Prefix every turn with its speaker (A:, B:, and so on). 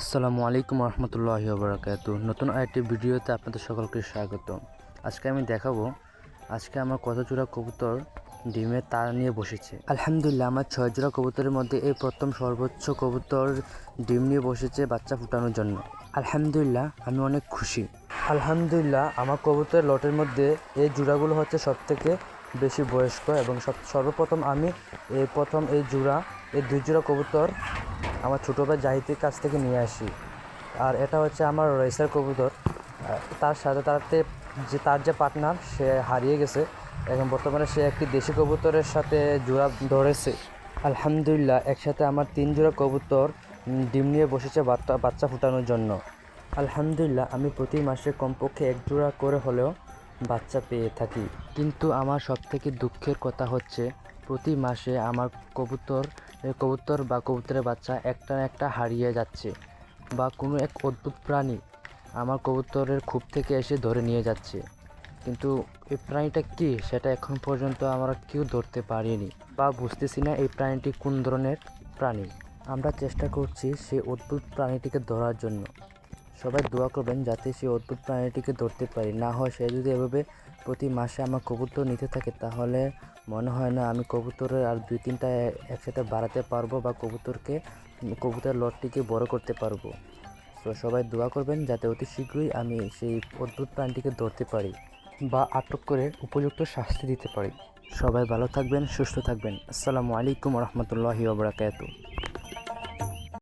A: আসসালামু আলাইকুম রহমতুল্লাহ বরাকাতু নতুন আরেকটি ভিডিওতে আপনাদের সকলকে স্বাগত। আজকে আমি দেখাবো, আজকে আমার কত জোড়া কবুতর ডিমের তার নিয়ে বসেছে। আলহামদুলিল্লাহ, আমার ছয় জোড়া কবুতরের মধ্যে এই প্রথম সর্বোচ্চ কবুতর ডিম নিয়ে বসেছে বাচ্চা ফুটানোর জন্য। আলহামদুলিল্লাহ, আমি অনেক খুশি। আলহামদুলিল্লাহ, আমার কবুতরের লটের মধ্যে এই জোড়াগুলো হচ্ছে সব থেকে বেশি বয়স্ক এবং সব, সর্বপ্রথম আমি এই প্রথম এই জোড়া, এই দুই জোড়া কবুতর আমার ছোটো ভাই জাহিদের কাছ থেকে নিয়ে আসি। আর এটা হচ্ছে আমার রেসার কবুতর। তার সাথে তাতে যে তার যে পার্টনার সে হারিয়ে গেছে। এখন বর্তমানে সে একটি দেশি কবুতরের সাথে জোড়া ধরেছে। আলহামদুলিল্লাহ, একসাথে আমার তিন জোড়া কবুতর ডিম নিয়ে বসেছে বাচ্চা বাচ্চা ফুটানোর জন্য। আলহামদুলিল্লাহ, আমি প্রতি মাসে কমপক্ষে এক জোড়া করে হলেও বাচ্চা পেয়ে থাকি। কিন্তু আমার সবথেকে দুঃখের কথা হচ্ছে প্রতি মাসে আমার কবুতর কবুতর বা কবুতরের বাচ্চা একটা একটা হারিয়ে যাচ্ছে বা কোনো এক অদ্ভুত প্রাণী আমার কবুতরের খুব থেকে এসে ধরে নিয়ে যাচ্ছে। কিন্তু এই প্রাণীটা কী? সেটা এখন পর্যন্ত আমরা কেউ ধরতে পারিনি বা বুঝতেছি না এই প্রাণীটি কোন ধরনের প্রাণী। আমরা চেষ্টা করছি সেই অদ্ভুত প্রাণীটিকে ধরার জন্য। সবাই দোয়া করবেন যাতে সেই অদ্ভুত প্রাণীটিকে ধরতে পারি। না হয় সে যদি এভাবে প্রতি মাসে আমার কবুতর নিতে থাকে, তাহলে মনে হয় না আমি কবুতরের আর দুই তিনটা একসাথে বাড়াতে পারব বা কবুতরকে, কবুতরের লটটিকে বড় করতে পারব। তো সবাই দোয়া করবেন যাতে অতি শীঘ্রই আমি সেই অদ্ভুত প্রাণীটিকে ধরতে পারি বা আটক করে উপযুক্ত শাস্তি দিতে পারি। সবাই ভালো থাকবেন, সুস্থ থাকবেন। আসসালামু আলাইকুম রহমতুল্লাহি ওবরাকাতু